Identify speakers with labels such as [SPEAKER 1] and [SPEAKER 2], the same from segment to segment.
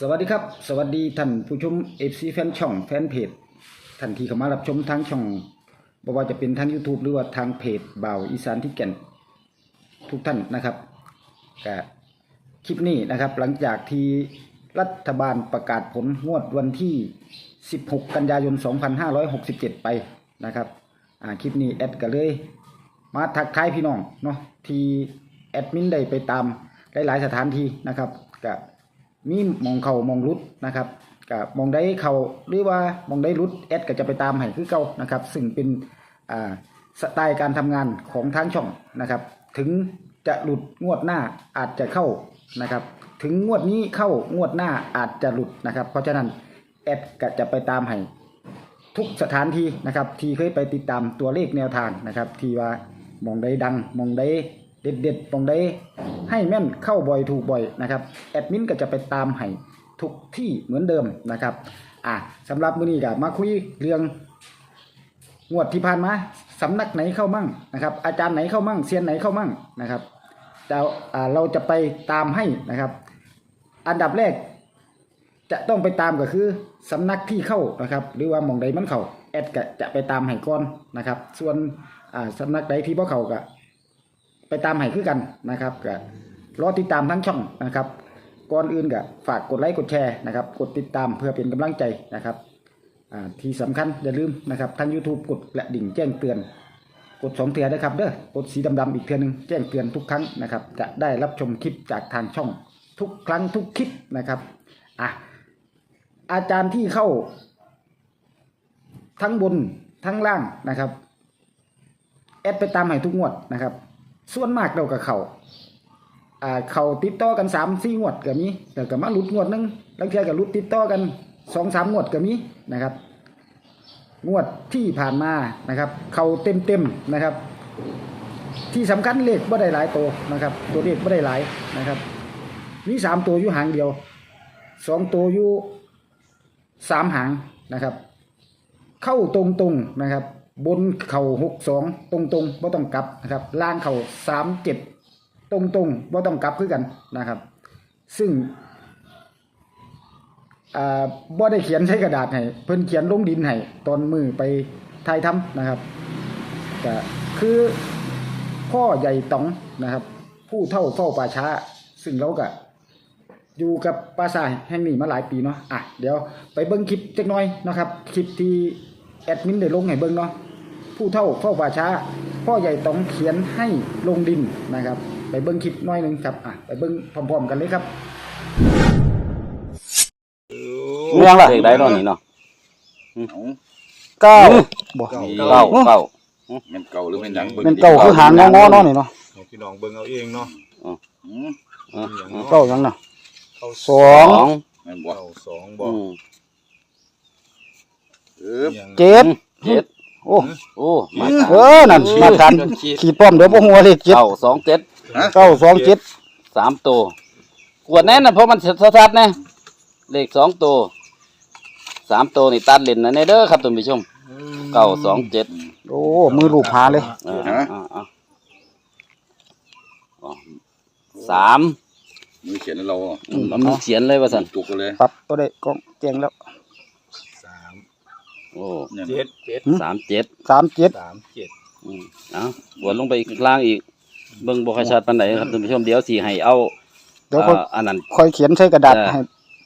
[SPEAKER 1] สวัสดีครับ สวัสดีท่านผู้ชม FC แฟนช่องแฟนเพจท่านที่เข้ามารับชมทางช่องบ่ว่าจะเป็นทาง YouTube หรือว่าทางเพจบ่าวอีสานที่แก่นทุกท่านนะครับก็คลิปนี้นะครับ หลังจากที่รัฐบาลประกาศผลงวดวันที่ 16 กันยายน 2567 ไปนะครับอ่าคลิปนี้แอดก็เลย มาทักทายพี่น้องเนาะที่แอดมินได้ไปตามหลายๆสถานที่นะครับกับ มีมองเขามองรุดนะครับกับมองได้เขาหรือว่ามองได้รุดแอดก็จะไปตามให้คือเก่านะครับ ซึ่งเป็นอ่าสไตล์การทำงานของทางช่องนะครับ ถึงจะหลุดงวดหน้าอาจจะเข้านะครับ ถึงงวดนี้เข้างวดหน้าอาจจะหลุดนะครับ เพราะฉะนั้นแอดก็จะไปตามให้ทุกสถานที่นะครับ ที่เคยไปติดตามตัวเลขแนวทางนะครับ ที่ว่ามองได้ดังมองได้ เด็ดเด็ดๆมองได้ให้แม่นเข้าบ่อยถูกบ่อยนะครับแอดมินก็จะไปตามให้ทุกที่เหมือนเดิมนะครับอะสำหรับมื้อนี้ก็มาคุยเรื่องงวดที่ผ่านมาสำนักไหนเข้ามั่งนะครับ อาจารย์ไหนเข้ามั่งเซียนไหนเข้ามั่งนะครับจะอ่าเราจะไปตามให้นะครับ อันดับแรก จะต้องไปตามก็คือสำนักที่เข้านะครับ หรือว่ามองใดมันเข้าแอดก็จะไปตามให้ก่อนนะครับ ส่วนอ่าสำนักใดที่บ่เขาก็ ไปตามให้คือกันนะครับก็รอติดตามทั้งช่องนะครับก่อนอื่นก็ฝากกดไลค์กดแชร์นะครับกดติดตามเพื่อเป็นกำลังใจนะครับที่สำคัญอย่าลืมนะครับทาง YouTube กดกระดิ่งแจ้งเตือน กดสองเทือนะครับเด้อกดสีดำๆอีกเทือหนึงแจ้งเตือนทุกครั้งนะครับ จะได้รับชมคลิปจากทางช่องทุกครั้งทุกคลิปนะครับอะอาจารย์ที่เข้า ทั้งบนทั้งล่างนะครับแอดไปตามให้ทุกงวดนะครับ ส่วนมากเรากับเขาอ่าเขาติดต่อกันสามสี่งวดก็มีแต่ก็มาหลุดงวดหนึงบางทีก็หลุดติดต่อกันสองสามงวดก็มีนะครับ งวดที่ผ่านมานะครับ เขาเต็มเต็มๆนะครับ ที่สำคัญเลขบ่ได้หลายตัวนะครับ ตัวเลขบ่ได้หลายนะครับมีสามตัวอยู่หางเดียวสองตัวอยู่สามหางนะครับ เข้าตรงๆนะครับ บนเข่าหกสองตรงตรงๆบ่ต้องกลับนะครับ ล่างเข่าสามเจ็ดตรงตรงๆบ่ต้องกลับคือกันนะครับ ซึ่งอ่าบ่ได้เขียนใช้กระดาษให้เพิ่นเขียนลงดินให้ตอนมือไปถ่ายทำนะครับก็คือพ่อใหญ่ต๋องนะครับ ผู้เท่าเฝ้าป่าช้า ซึ่งเราก็อยู่กับปราสาทแห่งนี้มาหลายปีเนาะอะเดี๋ยวไปเบิ้งคลิปจักหน่อยนะครับ คลิปที่แอดมินได้ลงให้เบิ้งเนาะ ผู้เท่าเฝ้าป่าช้า พ่อใหญ่ต้องเขียนให้ลงดินนะครับ ไปเบิ้งคลิปหน้อยหนึงครับอะไปเบิ้งพร้อมๆกันเลยครับ
[SPEAKER 2] เรื่องละเด็กได้ตอนนี้เนาะ
[SPEAKER 1] เก้าบ่
[SPEAKER 2] เก้าเก้า
[SPEAKER 3] แม่นเก่าหรือแม่นหยังบิ่ง
[SPEAKER 1] เป็นเก้าคือหางงอๆเนาะนี่เนาะ
[SPEAKER 3] ให้พี่น้องเบิ่งเอาเองเนาะ
[SPEAKER 2] อืมอะ
[SPEAKER 3] อย่าง
[SPEAKER 2] อะ
[SPEAKER 3] เนาะ
[SPEAKER 1] เก้ายังเนาะ
[SPEAKER 3] เข้า
[SPEAKER 1] สอง
[SPEAKER 2] สอง
[SPEAKER 3] แม่นบ่เข้าสองบ่
[SPEAKER 2] อืม
[SPEAKER 3] เออ
[SPEAKER 2] Dạ.
[SPEAKER 1] เจ็ด
[SPEAKER 2] เจ็ด
[SPEAKER 1] โอ้
[SPEAKER 2] โอ้มา
[SPEAKER 1] เออนั่นมาทันขีดป้อมเดี๋ยวบ่หัวเลขเจ็ด
[SPEAKER 2] เก้าสองเจ็ด
[SPEAKER 3] ฮะ
[SPEAKER 1] เก้าสองเจ็ด
[SPEAKER 2] สามตัวกวดแน่นนะเพราะมันชัดๆนะเลขสองตัวสามตัวนี่ตัดเล่นนะเนเด้อครับท่านผู้ชมเก้าสองเจ็ด
[SPEAKER 1] โอ้มือลูบหาเลย
[SPEAKER 2] อ่าอ่าอ่าอ๋อสาม
[SPEAKER 3] มือเขียนแล้วเราอะ
[SPEAKER 2] อืมเอามือเขียนเลยว่าสัน
[SPEAKER 3] ตุกกันเลย
[SPEAKER 1] ปรับตัวได้กล้องแจ้งแล้ว
[SPEAKER 3] สาม
[SPEAKER 2] โอ้
[SPEAKER 3] เนี่ย
[SPEAKER 4] เจ็ดเจ็ด
[SPEAKER 2] สามเจ็ด
[SPEAKER 1] สามเจ็ด
[SPEAKER 4] สามเจ็ด
[SPEAKER 2] อืมเอาบวชลงไปอีกล่างอีก เบิ่งบ่ค่อยชัดปานใดครับท่านผู้ชมเดี๋ยวสิให้เอา
[SPEAKER 1] เดี๋ยวค่อย
[SPEAKER 2] อ่าอันนั้น
[SPEAKER 1] ค่อยเขียนใส่กระดาษ
[SPEAKER 2] เออ
[SPEAKER 1] ให้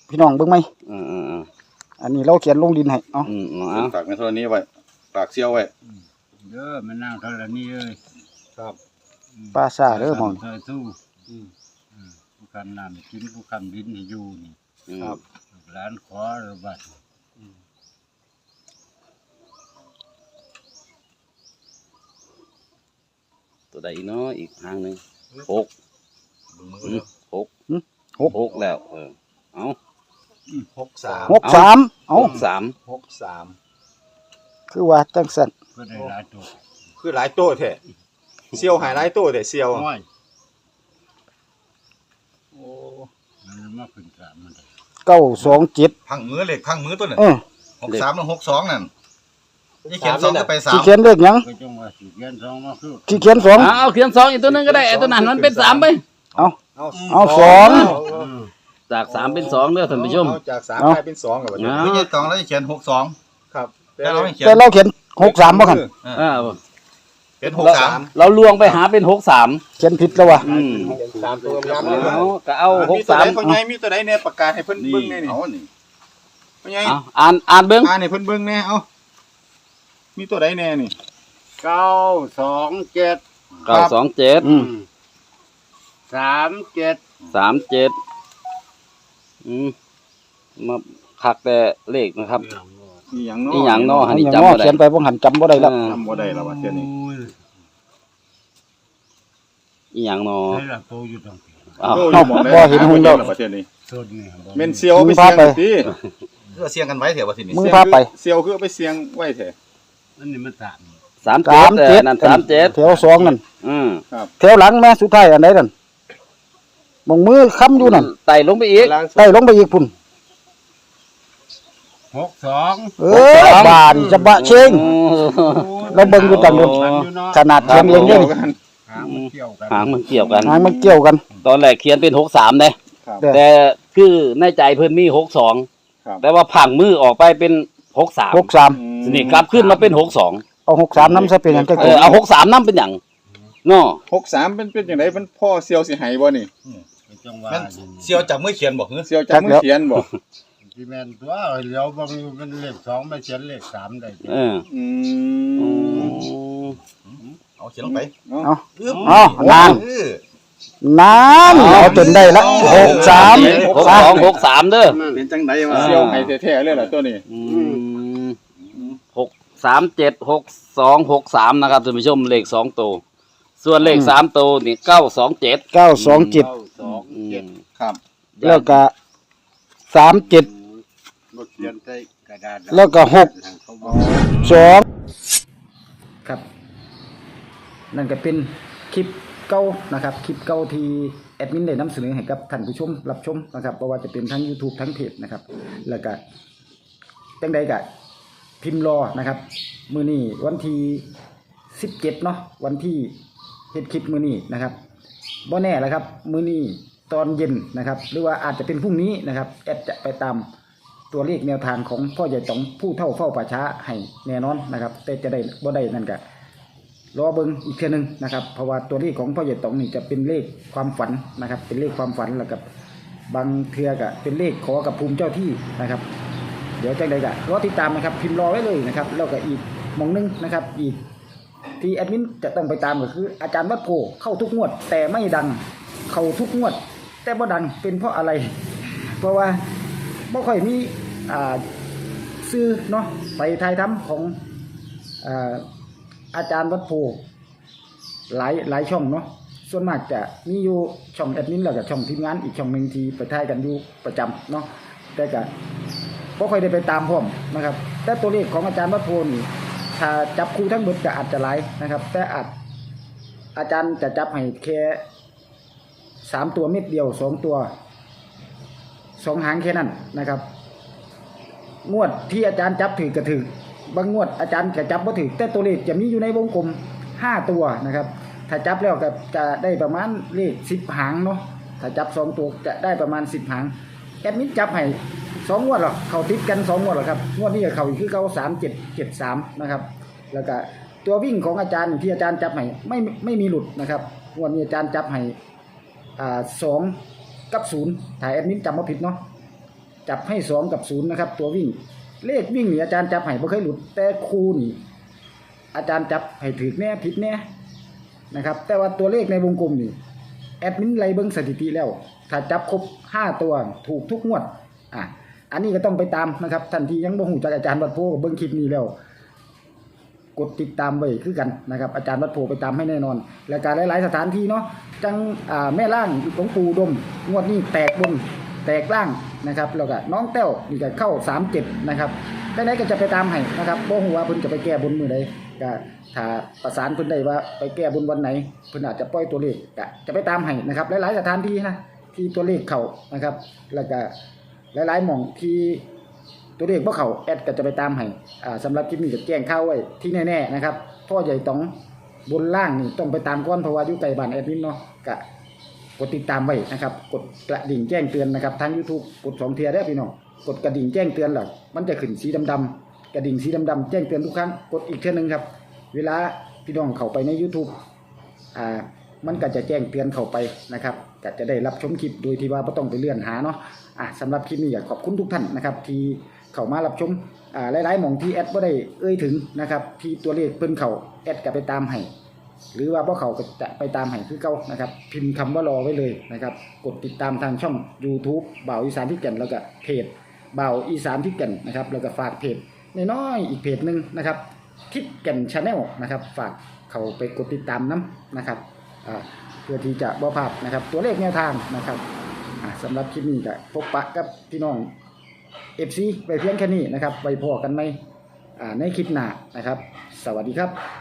[SPEAKER 1] พี่น้องเบิ่งไหม
[SPEAKER 2] อืมอืมอืม
[SPEAKER 1] อันนี้เราเขียนลงดินให้เอ๋อ
[SPEAKER 2] อืมอืมเอา
[SPEAKER 3] ฝากในโทรนี้ไว้ฝากเซี่ยวไว้
[SPEAKER 4] เด้อมานั่งเท่านี้เลยครับ
[SPEAKER 1] ปลาซาเด้อหมอง
[SPEAKER 4] เคยสู้อืมผู้คำนำกินผู้คำดินให้อยู่นี่
[SPEAKER 2] อืม
[SPEAKER 4] ร้านขอระบาด
[SPEAKER 2] ตัวใดอีกเนาะอีกทางหนึงหก
[SPEAKER 3] เบิ่งมือ
[SPEAKER 2] อื
[SPEAKER 3] เด้
[SPEAKER 2] ม
[SPEAKER 3] อ
[SPEAKER 2] หกหกแล้ว เออเอา
[SPEAKER 4] หกสาม
[SPEAKER 1] หกสามเอ้า
[SPEAKER 2] หกสาม
[SPEAKER 4] หกสาม
[SPEAKER 1] คือว่าจังสัน
[SPEAKER 4] ก็ได้หลายตัว
[SPEAKER 5] คือหลายโต้แท้เซียวหายหลายโต้แต่เซียวอะ
[SPEAKER 4] น้อยโอ้มันมาขึ้นสามมันได้
[SPEAKER 1] เก้าสองเจ็ด
[SPEAKER 3] พังมือเหล็กพังมือตัวนั้น
[SPEAKER 1] เออ
[SPEAKER 3] หกสามแล้วหกสองนั่น นี่เขียนสองก็ไปสา
[SPEAKER 1] ที่
[SPEAKER 3] ม
[SPEAKER 1] เขียนเลขหยัง
[SPEAKER 4] ก็จงว่าสิเขียนสองมาคือ
[SPEAKER 1] ที่เขียนสอง
[SPEAKER 2] เอาเอาเขียนสองอีกตัวหนึงก็ได้ไอ้ตัวนั้นมันเป็นสามไป
[SPEAKER 1] เอา
[SPEAKER 5] เอา
[SPEAKER 1] เอาสอง
[SPEAKER 4] อืม
[SPEAKER 2] จากสามเป็นสองเด้อท่านผู้ชม
[SPEAKER 5] เอาจากสาม
[SPEAKER 1] เอา
[SPEAKER 5] กลายเป็นสองกับว่า
[SPEAKER 2] เอา
[SPEAKER 3] ไม่ใช่สองแล้วจะเขียนหกสอง
[SPEAKER 5] ครับ
[SPEAKER 3] แต่เราไม่เขียน
[SPEAKER 1] แต่เราเขียนหกสามบ่คัน
[SPEAKER 2] อ่า
[SPEAKER 3] เขียนหกสาม
[SPEAKER 2] เราลวงไปหาเป็นหกสาม
[SPEAKER 1] เขียนผิดแล้ววะ
[SPEAKER 2] อืม
[SPEAKER 5] สามตัวงามเลย
[SPEAKER 2] เอาก็เอาห
[SPEAKER 5] มี
[SPEAKER 2] ก
[SPEAKER 5] ตัว
[SPEAKER 2] สา
[SPEAKER 5] ไห
[SPEAKER 2] ม
[SPEAKER 5] นพ่อใหญ่มีตัวไหนเนี่ยประกาศให้เพิ่น
[SPEAKER 3] นี่
[SPEAKER 5] เบิ่งแน่นี่
[SPEAKER 3] เอานี่
[SPEAKER 5] พ่อใหญ่
[SPEAKER 2] เอาอ่านอ่านเบิ้ง
[SPEAKER 5] อ่านให้เพิ่นเบิ่งแน่เอา มีตัวไหนแน่นี่
[SPEAKER 4] เก้าสองเจ็ด
[SPEAKER 2] เก้าสองเจ็ด
[SPEAKER 1] อืม
[SPEAKER 4] สามเจ็ด
[SPEAKER 2] สามเจ็ดอืมมาคักแต่เลขนะครับ
[SPEAKER 5] มีหยังเนาะ
[SPEAKER 2] นี่หยังเนาะอันนี้
[SPEAKER 1] อย่าง
[SPEAKER 2] จำบ่
[SPEAKER 1] ว่า
[SPEAKER 2] ได้
[SPEAKER 1] เขียนไปบ่หันจำบ่ได้แล้ว
[SPEAKER 2] เออ
[SPEAKER 5] จำบ่ได้แล้วว่าเทื่อนี้
[SPEAKER 2] อีหยังเนาะ
[SPEAKER 4] ให้ละโตอยู่ตรงนี้
[SPEAKER 2] อ้าว
[SPEAKER 5] โตอยู่หม่องใด
[SPEAKER 1] บ่เห็นหุ่น
[SPEAKER 5] แล้
[SPEAKER 1] แล้วว
[SPEAKER 5] ว่าเทื่อนี้
[SPEAKER 4] ส่วนนี้
[SPEAKER 5] แม่นเซียว
[SPEAKER 1] มึ
[SPEAKER 5] ไป
[SPEAKER 1] งพา
[SPEAKER 5] เสี่ยง
[SPEAKER 1] ไป
[SPEAKER 5] ติ
[SPEAKER 3] เพื่อเสียงกันไว้เถอะว่าทีนี้
[SPEAKER 1] มึงพาไป
[SPEAKER 5] เซียวคือเอาไปเสียงไว้แท้
[SPEAKER 4] อันนี้มันสาม
[SPEAKER 2] สาม
[SPEAKER 1] สาม
[SPEAKER 2] เจ็
[SPEAKER 1] เจ็
[SPEAKER 2] ด
[SPEAKER 1] ด
[SPEAKER 2] นั่นสามเจ็ด
[SPEAKER 1] แถวสองนั่น
[SPEAKER 2] อืม
[SPEAKER 1] แถวหลังแม่สุดท้ายอันใดนั่นมองมือค้ำอยู่นั่น
[SPEAKER 2] ไต่ลงไปอีก
[SPEAKER 1] ใต้ลงไปอีกพุ่น
[SPEAKER 4] หกสอง
[SPEAKER 1] เออบานจะบะเชง เราเบิ่งอยู่จังเลยขนาดเขียนเองเด้นี่
[SPEAKER 5] กัน
[SPEAKER 4] หางมันเกี่ยวกัน
[SPEAKER 2] หางมันเกี่ยวกัน
[SPEAKER 1] หางมันเกี่ยวกัน
[SPEAKER 2] ตอนแรกเขียนเป็นหกสามเลย
[SPEAKER 5] ครับ
[SPEAKER 1] เด้อ
[SPEAKER 2] แต่คือในใจเพิ่นมีหกสอง
[SPEAKER 5] ครับ
[SPEAKER 2] แต่ว่าผังมือออกไปเป็น หกสาม
[SPEAKER 1] หกสาม
[SPEAKER 2] ทีนี่กลับขึ้นมาเป็นหกสอง
[SPEAKER 1] เอาหกสามน้ำซะเป็นอย่างก็
[SPEAKER 2] เอ
[SPEAKER 1] เกิ
[SPEAKER 2] อ
[SPEAKER 1] ด
[SPEAKER 2] เอาหกสามนั่เป็นอย่างเนาะ
[SPEAKER 5] หกสามเป็นเป็นจังไดมันพ่อเซียวสิให้บ่นี่
[SPEAKER 4] จังหวะ
[SPEAKER 3] แม่นเซียวจับมือเขียนบอกเฮ้ย
[SPEAKER 5] เซียวจับมือเขียนบ่
[SPEAKER 4] ที่แม่นตัวเลี้ยวบางมันเลขสองไม่เขียนเลขสามได้
[SPEAKER 2] เออ
[SPEAKER 5] อื
[SPEAKER 2] อื
[SPEAKER 5] ม
[SPEAKER 2] ม
[SPEAKER 3] เอาเขียนลงไป
[SPEAKER 1] เอา
[SPEAKER 3] อึ๊บ
[SPEAKER 1] เอานาน
[SPEAKER 3] เออ
[SPEAKER 1] น้ำเอาจนได้ละหกสาม
[SPEAKER 2] หกสองหกสามเด้อ
[SPEAKER 3] เป็นจังไดวะ
[SPEAKER 2] อ่า
[SPEAKER 5] เซียวให้แท้ๆเลยล่ะตัวนี้
[SPEAKER 2] อืมหก สามเจ็ดหกสองหกสามนะครับท่านผู้ชมเลขสองตัวส่วนเลขสามตัวนี่เก้าสองเจ็ด
[SPEAKER 1] เก้าสองเจ็ด
[SPEAKER 4] เก้าสองเจ็ด
[SPEAKER 5] ครับ
[SPEAKER 1] แล้วก็สามเจ็ด
[SPEAKER 4] บทเขียนใส่กระดาษ
[SPEAKER 1] แล้วก็หก
[SPEAKER 4] เขาบอก
[SPEAKER 1] สองครับ นั่นก็เป็นคลิปเก่านะครับ คลิปเก่าที่แอดมินได้นำเสนอให้กับท่านผู้ชมรับชมนะครับเพราะว่าจะเป็นทั้ง YouTube ทั้งเพจนะครับ แล้วก็จังใดก็ พิมพ์รอนะครับ มือนี้วันที่17เจ็เนาะวันที่เฮ็ดคลิปมือนี้นะครับบ่แน่แล้วครับ มือนี้ตอนเย็นนะครับ หรือว่าอาจจะเป็นพรุ่งนี้นะครับแอดจะไปตามตัวเลขแนวทางของพ่อใหญ่ต๋องผู้เท่าเฝ้าป่าช้าให้แน่นอนนะครับ แต่จะได้บ่ได้นั่นก็รอเบิงอีกเทื่นึงนะครับเพราะว่าตัวเลขของพ่อใหญ่ต๋องนี่จะเป็นเลขความฝันนะครับ เป็นเลขความฝันแล้วกับบางเทือก็เป็นเลขขอกับภูมิเจ้าที่นะครับ เดี๋ยวจังใดก็รอติดตามนะครับพิมพ์รอไว้เลยนะครับแล้วก็อีกมองหนึงนะครับ อีกที่แอดมินจะต้องไปตามก็คือ อาจารย์วัดโพเข้าทุกงวด แต่ไม่ดังเข้าทุกงวด แต่บ่ดังเป็นเพราะอะไร เพราะว่าบ่ค่อยมีอ่าซื้อเนาะไปทายทำของอ่าอาจารย์วัดโพหลายหลายช่องเนาะส่วนมากจะมีอยู่ช่องแอดมินแล้วกับช่องทีมงานอีกช่องหนึ่งที่ไปทายกันอยู่ประจำเนาะแต่ก็ บ่ค่อยได้ไปตามพร้อมนะครับ แต่ตัวเลขของอาจารย์วัดโพนี่ถ้าจับคู่ทั้งหมดก็อาจจะหลายนะครับ แต่อาจอาจารย์จะจับให้แค่สามตัวเม็ดเดียวสองตัวสองหางแค่นั้นนะครับ งวดที่อาจารย์จับถือกระถือบางงวดอาจารย์จะจับบ่าถือแต่ตัวเลขจะมีอยู่ในวงกลมห้าตัวนะครับ ถ้าจับแล้วก็จะได้ประมาณเลขสิบหางเนาะถ้าจับสองตัวจะได้ประมาณสิบหางแอดมินจับให้ สองงวดหรอกเขาติดกันสองงวดหรอกครับงวดนี้กับเขาอีกคือเขาสามเจ็ดเจ็ดสามนะครับ แล้วก็ตัววิ่งของอาจารย์ที่อาจารย์จับให้ไม่ไม่มีหลุดนะครับงวดนี้อาจารย์จับให้อ่าสองกับศูนย์ถ่ายแอดมินจำมาผิดเนาะจับให้สองกับศูนย์นะครับ ตัววิ่ง เลขวิ่งนี่อาจารย์จับให้บ่เคยหลุดแต่คูนี่อาจารย์จับให้ถือแน่ผิดแน่นะครับ แต่ว่าตัวเลขในวงกลมนี่แอดมินไล่เบิ้งสถิติแล้ว ถ้าจับครบห้าตัวถูกทุกงวดอะ อันนี้ก็ต้องไปตามนะครับท่านที่ยังบ่หูจากอาจารย์บัดโพเบิ้งคลิปนี้แล้ว กดติดตามไว้คือกันนะครับ อาจารย์วัดโพไปตามให้แน่นอน และการหลาย ๆ สถานที่เนาะจังอ่าแม่ล่างหลวงปู่ดม งวดนี้แตกบนแตกล่างนะครับแล้วก็น้องแต้วนี่ก็เข้าสามเจ็ดนะครับได้ไหนก็จะไปตามให้นะครับบ่ฮู้ว่าเพิ่นจะไปแก้บนมือใดก็ถ้าประสานเพิ่นได้ว่าไปแก้บนวันไหนเพิ่นอาจจะปล่อยตัวเลขก็จะไปตามให้นะครับหลาย ๆ สถานที่นะที่ตัวเลขเข้านะครับ แล้วก็ หลายๆหม่องที่ตัวเลขพวกเขาแอดก็จะไปตามให้อ่าสำหรับคลิปนี้จะแจ้งเข้าไว้ที่แน่ๆนะครับพ่อใหญ่ต้องบนล่างนี่ต้องไปตามก้อนเพราะว่าอยู่ไกลบ้านแอดมินเนาะกะกดติดตามไว้นะครับ กดกระดิ่งแจ้งเตือนนะครับทาง YouTube กดสองเทียได้พี่น้องกดกระดิ่งแจ้งเตือนหลักมันจะขึ้นสีดำๆกระดิ่งสีดำๆแจ้งเตือนทุกครั้งกดอีกเท่านึงครับ เวลาพี่น้องเข้าไปใน YouTube อ่า มันก็จะแจ้งเตือนเข้าไปนะครับก็จะได้รับชมคลิปโดยที่ว่าไม่ต้องไปเลื่อนหาเนาะอะสำหรับคลิปนี้อยากขอบคุณทุกท่านนะครับ ที่เข้ามารับชมอ่าหลายๆหมองที่แอดบ่ได้เอ่ยถึงนะครับที่ตัวเลขเพิ่นเข้าแอดก็ไปตามให้หรือว่าพวกเขาก็จะไปตามให้คือเก่านะครับ พิมพ์คำว่ารอไว้เลยนะครับ กดติดตามทางช่อง YouTube บ่าวอีสานที่แก่นแล้วก็เพจบ่าวอีสานที่แก่นนะครับแล้วก็ฝากเพจน้อยๆอีกเพจหนึ่งนะครับทิดแก่นชาแนลนะครับ ฝากเขาไปกดติดตามน้ำนะครับ เพื่อที่จะบ่พลาดนะครับ ตัวเลขแนวทางนะครับอ่าสำหรับคลิปนี้ก็พบปะกับพี่น้อง FC ไปเพียงแค่นี้นะครับไปพอกันไหมในคลิปหน้านะครับ สวัสดีครับ